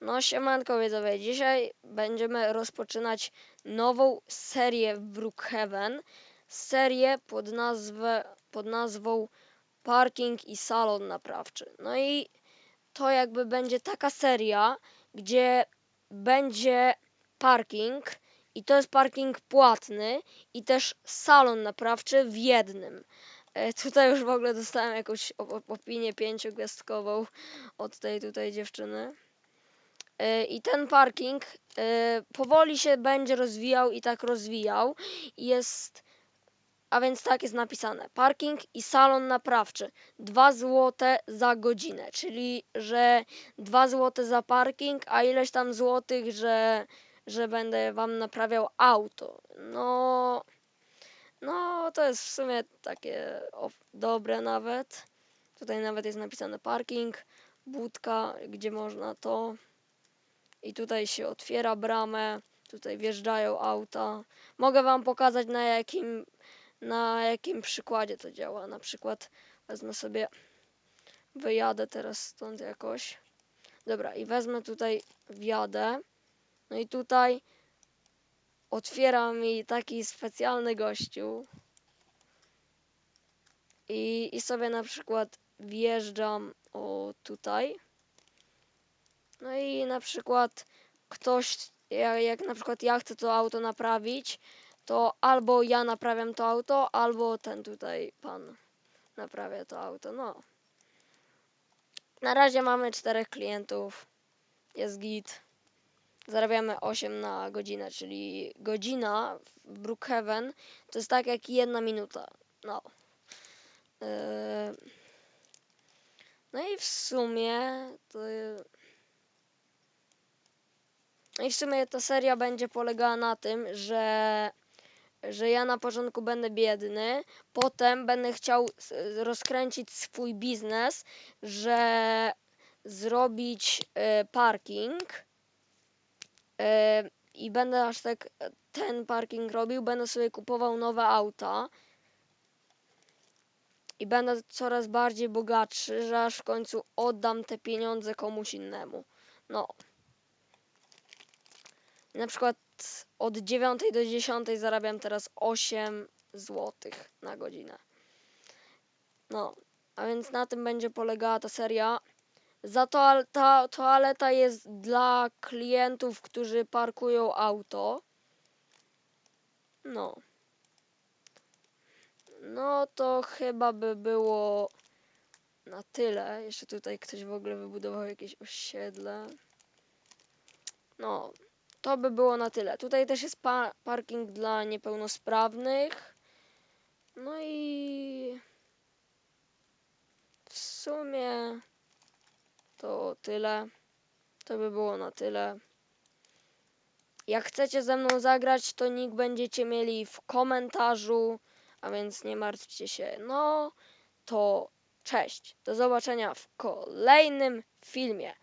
No siemanko widzowie, dzisiaj będziemy rozpoczynać nową serię w Brookhaven. Serię pod, nazwę, pod nazwą Parking i Salon Naprawczy. No i to jakby będzie taka seria, gdzie będzie parking i to jest parking płatny i też salon naprawczy w jednym. E, Tutaj już w ogóle dostałem jakąś op- opinię pięciogwiazdkową od tej tutaj dziewczyny. E, I ten parking e, powoli się będzie rozwijał i tak rozwijał. Jest, a więc tak jest napisane. Parking i salon naprawczy. 2 złote za godzinę, czyli że 2 złote za parking, a ileś tam złotych, że, że będę wam naprawiał auto. No, no to jest w sumie takie dobre nawet. Tutaj nawet jest napisane parking, budka, gdzie można to. I tutaj się otwiera bramę, tutaj wjeżdżają auta. Mogę wam pokazać na jakim, na jakim przykładzie to działa. Na przykład wezmę sobie, wyjadę teraz stąd jakoś. Dobra, i wezmę tutaj, wjadę. No i tutaj otwiera mi taki specjalny gościu. I, I sobie na przykład wjeżdżam o tutaj. No i na przykład ktoś, jak, na przykład ja chcę to auto naprawić, to albo ja naprawiam to auto, albo ten tutaj pan naprawia to auto. No. Na razie mamy czterech klientów. Jest git. Zarabiamy 8 na godzinę, czyli godzina w Brookhaven to jest tak jak jedna minuta. No. Yy. No i w sumie to i w sumie ta seria będzie polegała na tym, że, że ja na początku będę biedny, potem będę chciał rozkręcić swój biznes, że zrobić e, parking e, i będę aż tak ten parking robił, będę sobie kupował nowe auta i będę coraz bardziej bogatszy, że aż w końcu oddam te pieniądze komuś innemu. No. Na przykład od 9 do 10 zarabiam teraz 8 zł na godzinę. No, a więc na tym będzie polegała ta seria. Za to ta toaleta jest dla klientów, którzy parkują auto. No. No to chyba by było na tyle. Jeszcze tutaj ktoś w ogóle wybudował jakieś osiedle. No, to by było na tyle. Tutaj też jest pa parking dla niepełnosprawnych. No i w sumie to tyle. To by było na tyle. Jak chcecie ze mną zagrać, to nick będziecie mieli w komentarzu, a więc nie martwcie się. No to cześć. Do zobaczenia w kolejnym filmie.